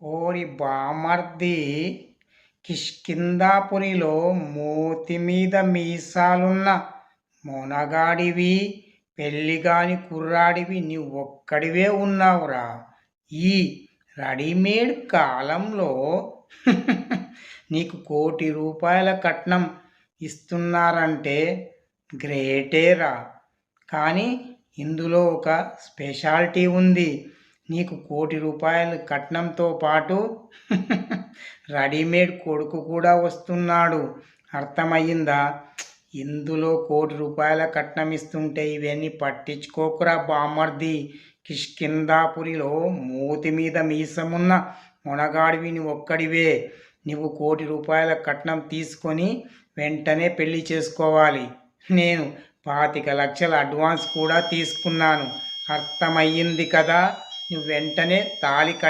ఓరి బామర్ది! కిష్కిందాపురిలో మోతి మీద మీసాలున్న మొనగాడివి పెళ్ళిగాని కుర్రాడివి ఒక్కడివే ఉన్నావురా. ఈ రెడీమేడ్ కాలంలో నీకు కోటి రూపాయల కట్నం ఇస్తున్నారంటే గ్రేటేరా. కానీ ఇందులో ఒక స్పెషాలిటీ ఉంది. నీకు కోటి రూపాయల కట్నంతో పాటు రెడీమేడ్ కొడుకు కూడా వస్తున్నాడు. అర్థమయ్యిందా? ఇందులో కోటి రూపాయల కట్నం ఇస్తుంటే ఇవన్నీ పట్టించుకోకురా బామర్ది. కిష్కిందాపురిలో మూతి మీద మీసమున్న మునగాడివి నువ్వు ఒక్కడివే. నువ్వు కోటి రూపాయల కట్నం తీసుకొని వెంటనే పెళ్ళి చేసుకోవాలి. నేను పాతిక లక్షల అడ్వాన్స్ కూడా తీసుకున్నాను. అర్థమయ్యింది కదా? వెంటనే తాళి కట్